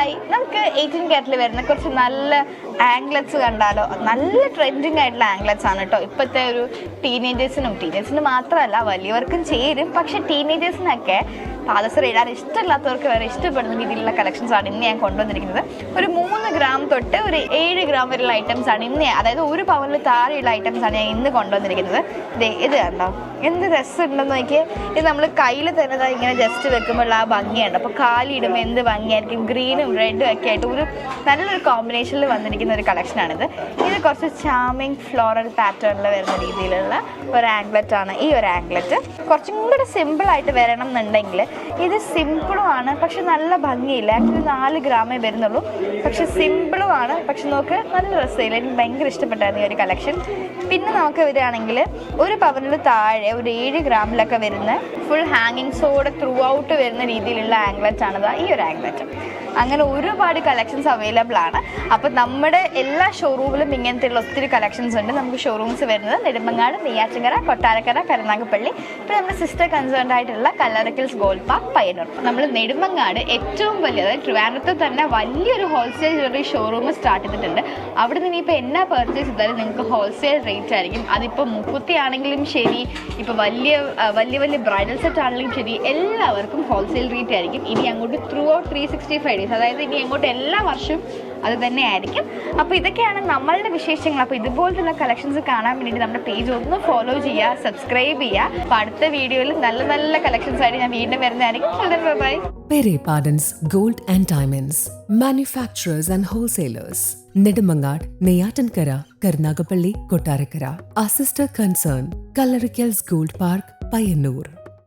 Hi നമുക്ക് eighteen കാരറ്റിൽ വരുന്ന കുറച്ച് നല്ല ആംഗ്ലറ്റ്സ് കണ്ടാലോ? നല്ല ട്രെൻഡിങ് ആയിട്ടുള്ള ആംഗ്ലറ്റ്സ് ആണ് കേട്ടോ ഇപ്പോഴത്തെ ഒരു ടീനേജേഴ്സിനും ടീനേജേഴ്സിന് മാത്രമല്ല വലിയവർക്കും ചേരും. പക്ഷെ ടീനേജേഴ്സിനൊക്കെ പാദസര ഇടാൻ ഇഷ്ടമില്ലാത്തവർക്ക് വരെ ഇഷ്ടപ്പെടുന്ന രീതിയിലുള്ള കളക്ഷൻസ് ആണ് ഇന്ന് ഞാൻ കൊണ്ടുവന്നിരിക്കുന്നത്. ഒരു മൂന്ന് ഗ്രാം തൊട്ട് ഒരു ഏഴ് ഗ്രാം വരെയുള്ള ഐറ്റംസ് ആണ് ഇന്ന് അതായത് ഒരു പവനിൽ താഴെയുള്ള ഐറ്റംസ് ആണ് ഞാൻ ഇന്ന് കൊണ്ടുവന്നിരിക്കുന്നത്. ഇത് കണ്ടോ? എന്ത് രസമുണ്ടെന്ന് നോക്കിയാൽ ഇത് നമ്മൾ കയ്യിൽ തന്നെ ഇങ്ങനെ ജസ്റ്റ് വെക്കുമ്പോൾ ആ ഭംഗിയുണ്ട് അപ്പോൾ കാലിടുമ്പോൾ എന്ത് ഭംഗിയായിരിക്കും? ഗ്രീനും റെഡും ഒക്കെ ആയിട്ട് ഒരു നല്ലൊരു കോമ്പിനേഷനിൽ വന്നിരിക്കുന്ന ഒരു കളക്ഷനാണിത് ഇത്. കുറച്ച് ചാമിങ് ഫ്ലോറൽ പാറ്റേണിൽ വരുന്ന രീതിയിലുള്ള ഒരു ആംഗ്ലറ്റ് ആണ്. ഈ ഒരു ആംഗ്ലറ്റ് കുറച്ചും കൂടെ സിമ്പിളായിട്ട് വരണം എന്നുണ്ടെങ്കിൽ ഇത് സിമ്പിളും ആണ് പക്ഷെ നല്ല ഭംഗിയില്ല. ആക്ച്വലി നാല് ഗ്രാമേ വരുന്നുള്ളൂ. പക്ഷെ സിമ്പിളും ആണ്. പക്ഷെ നോക്ക് നല്ല രസമില്ല. എനിക്ക് ഭയങ്കര ഇഷ്ടപ്പെട്ടായിരുന്നു ഈ ഒരു കളക്ഷൻ പിന്നെ നമുക്ക് വരികയാണെങ്കിൽ ഒരു പവനിൽ താഴെ ഒരു ഏഴ് ഗ്രാമിലൊക്കെ വരുന്ന ഫുൾ ഹാങ്ങിങ്സോടെ ത്രൂ ഔട്ട് വരുന്ന രീതിയിലുള്ള ആംഗ്ലറ്റ് ആണ് ഈ ഒരു ആംഗ്ലറ്റ് അങ്ങനെ ഒരുപാട് കളക്ഷൻസ് അവൈലബിൾ ആണ്. അപ്പോൾ നമ്മുടെ എല്ലാ ഷോറൂമിലും ഇങ്ങനത്തെയുള്ള ഒത്തിരി കളക്ഷൻസ് ഉണ്ട്. നമുക്ക് ഷോറൂംസ് വരുന്നത് നെടുമ്പങ്ങാട് നെയ്യാറ്റിങ്കര കൊട്ടാരക്കര കരുനാഗപ്പള്ളി. പിന്നെ നമ്മുടെ സിസ്റ്റർ കൺസേൺഡ് ആയിട്ടുള്ള കല്ലറക്കിൽസ് ഗോൾഡ് പയ്യന്നൂർ നമ്മൾ നെടുമങ്ങാട് ഏറ്റവും വലിയ അതായത് ട്രിവാൻഡ്രത്ത് തന്നെ വലിയൊരു ഹോൾസെയിൽ ജ്വല്ലറി ഷോറൂം സ്റ്റാർട്ട് ചെയ്തിട്ടുണ്ട്. അവിടെ നിന്ന് ഇപ്പോൾ എന്നാ പർച്ചേസ് ചെയ്താലും നിങ്ങൾക്ക് ഹോൾസെയിൽ റേറ്റ് ആയിരിക്കും. അതിപ്പോൾ മുക്കുത്തി ആണെങ്കിലും ശരി ഇപ്പോൾ വലിയ വലിയ വലിയ ബ്രൈഡൽ സെറ്റ് ആണെങ്കിലും ശരി എല്ലാവർക്കും ഹോൾസെയിൽ റേറ്റ് ആയിരിക്കും. ഇനി അങ്ങോട്ട് throughout three sixty five days അതായത് ഇനി അങ്ങോട്ട് എല്ലാ വർഷവും അത് തന്നെ ആയിരിക്കും അപ്പോൾ ഇതൊക്കെയാണ് നമ്മളുടെ വിശേഷങ്ങൾ അപ്പോൾ ഇതുപോലത്തുള്ള കളക്ഷൻസ് കാണാൻ വേണ്ടിയിട്ട് നമ്മുടെ പേജ് ഒന്ന് ഫോളോ ചെയ്യുക സബ്സ്ക്രൈബ് ചെയ്യുക അപ്പോൾ അടുത്ത വീഡിയോയിൽ നല്ല നല്ല കളക്ഷൻസ് ആയിട്ട് ഞാൻ വീണ്ടും വരുന്നതായിരിക്കും bye Pardon's Gold and Diamonds, manufacturers and wholesalers. Nedumangad, Neyatankara, Karnagapalli, Kotarakara. Our sister concern, Kalarikals Gold Park, Payanur.